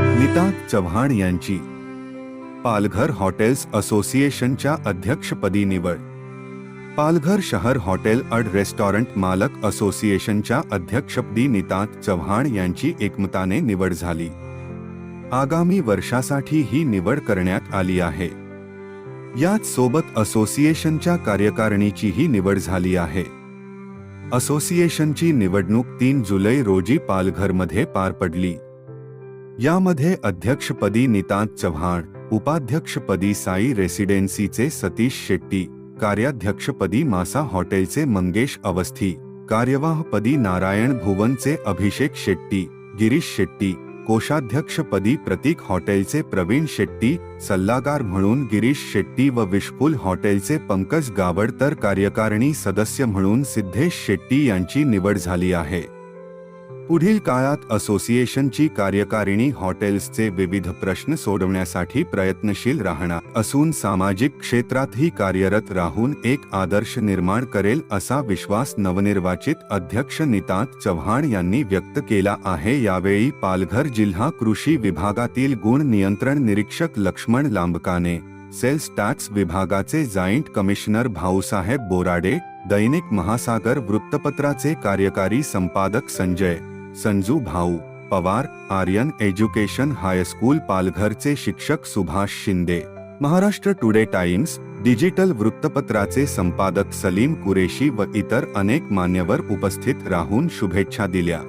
नितांत चव्हाण यांची पालघर हॉटेल्स असोसिएशनच्या अध्यक्षपदी निवड. पालघर शहर हॉटेल अड रेस्टॉरंट मालक असोसिएशनच्या अध्यक्षपदी नितांत चव्हाण यांची एकमताने निवड झाली. आगामी वर्षासाठी ही निवड करण्यात आली आहे. याच सोबत असोसिएशनच्या कार्यकारिणीचीही निवड झाली आहे. असोसिएशनची निवडणूक तीन जुलै रोजी पालघरमध्ये पार पडली. यामध्ये अध्यक्षपदी नितांत चव्हाण उपाध्यक्षपदी साई रेसिडेन्सीचे सतीश शेट्टी कार्याध्यक्षपदी मासा हॉटेलचे मंगेश अवस्थी कार्यवाहपदी नारायण भुवनचे अभिषेक शेट्टी गिरीश शेट्टी कोषाध्यक्षपदी प्रतीक हॉटेलचे प्रवीण शेट्टी सल्लागार म्हणून गिरीश शेट्टी व विशफुल हॉटेलचे पंकज गावड तर कार्यकारिणी सदस्य म्हणून सिद्धेश शेट्टी यांची निवड झाली आहे. पुढील काळात असोसिएशनची कार्यकारिणी हॉटेल्सचे विविध प्रश्न सोडवण्यासाठी प्रयत्नशील राहणार असून सामाजिक क्षेत्रातही कार्यरत राहून एक आदर्श निर्माण करेल असा विश्वास नवनिर्वाचित अध्यक्ष नितांत चव्हाण यांनी व्यक्त केला आहे. यावेळी पालघर जिल्हा कृषी विभागातील गुण नियंत्रण निरीक्षक लक्ष्मण लांबकाने सेल्स टॅक्स विभागाचे जॉईंट कमिशनर भाऊसाहेब बोराडे दैनिक महासागर वृत्तपत्राचे कार्यकारी संपादक Sanjay Sanju Bhau Pawar Aryan education high school पालघरचे शिक्षक Subhash Shinde Maharashtra today times digital वृत्तपत्राचे संपादक सलीम कुरेशी व इतर अनेक मान्यवर उपस्थित राहून शुभेच्छा दिल्या.